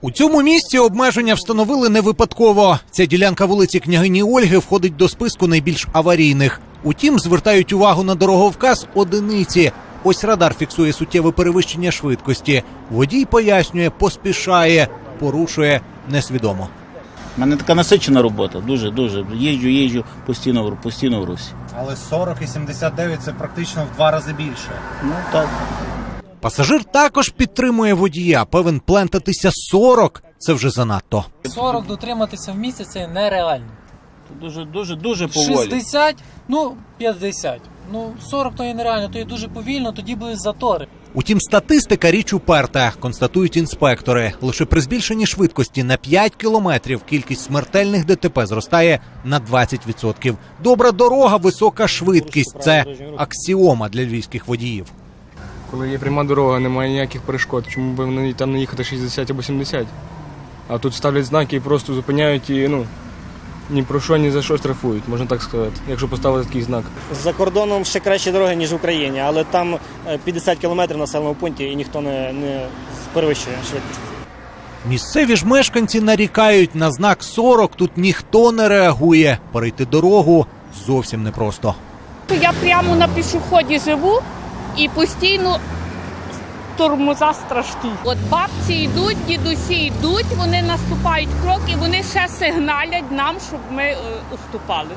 У цьому місці обмеження встановили не випадково. Ця ділянка вулиці княгині Ольги входить до списку найбільш аварійних. Утім, звертають увагу на дороговказ одиниці. Ось радар фіксує суттєве перевищення швидкості. Водій пояснює, поспішає, порушує несвідомо. У мене така насичена робота, дуже, дуже. Їжджу, їжджу постійно, в- постійно в Русі. Але 40 і 79 це практично в два рази більше. Ну так. Пасажир також підтримує водія. Певен плентатися 40 – це вже занадто. 40 дотриматися в місяць це нереально. Дуже, дуже, дуже поволі. 60, ну 50. Ну 40 то є нереально, то є дуже повільно, тоді будуть затори. Утім, статистика річ уперта, констатують інспектори. Лише при збільшенні швидкості на 5 кілометрів кількість смертельних ДТП зростає на 20%. Добра дорога, висока швидкість це аксіома для львівських водіїв. Коли є пряма дорога, немає ніяких перешкод. Чому б вони там не їхати 60 або 70? А тут ставлять знаки і просто зупиняють і ну ні про що, ні за що штрафують, можна так сказати, якщо поставити такий знак. За кордоном ще кращі дороги, ніж в Україні, але там е, 50 кілометрів на населеному пункті і ніхто не, не перевищує швидкість. Місцеві ж мешканці нарікають на знак 40 тут ніхто не реагує. Перейти дорогу зовсім непросто. Я прямо на пішоході живу і постійно тормоза страшні. От бабці йдуть, дідусі йдуть, вони наступають крок і вони ще сигналять нам, щоб ми е, уступали.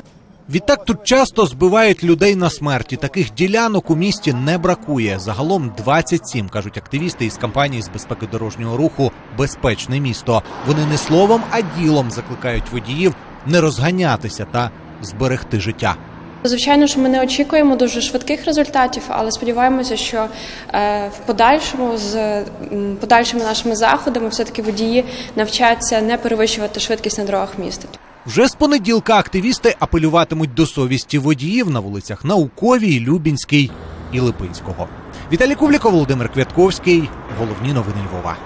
Відтак тут часто збивають людей на смерті. Таких ділянок у місті не бракує. Загалом 27, кажуть активісти із кампанії з безпеки дорожнього руху Безпечне місто. Вони не словом, а ділом закликають водіїв не розганятися та зберегти життя. Звичайно ж, ми не очікуємо дуже швидких результатів, але сподіваємося, що е, в подальшому з подальшими нашими заходами все-таки водії навчаться не перевищувати швидкість на дорогах міста. Вже з понеділка активісти апелюватимуть до совісті водіїв на вулицях Науковій, Любінській і Липинського. Віталій Кубліков, Володимир Квятковський. Головні новини Львова.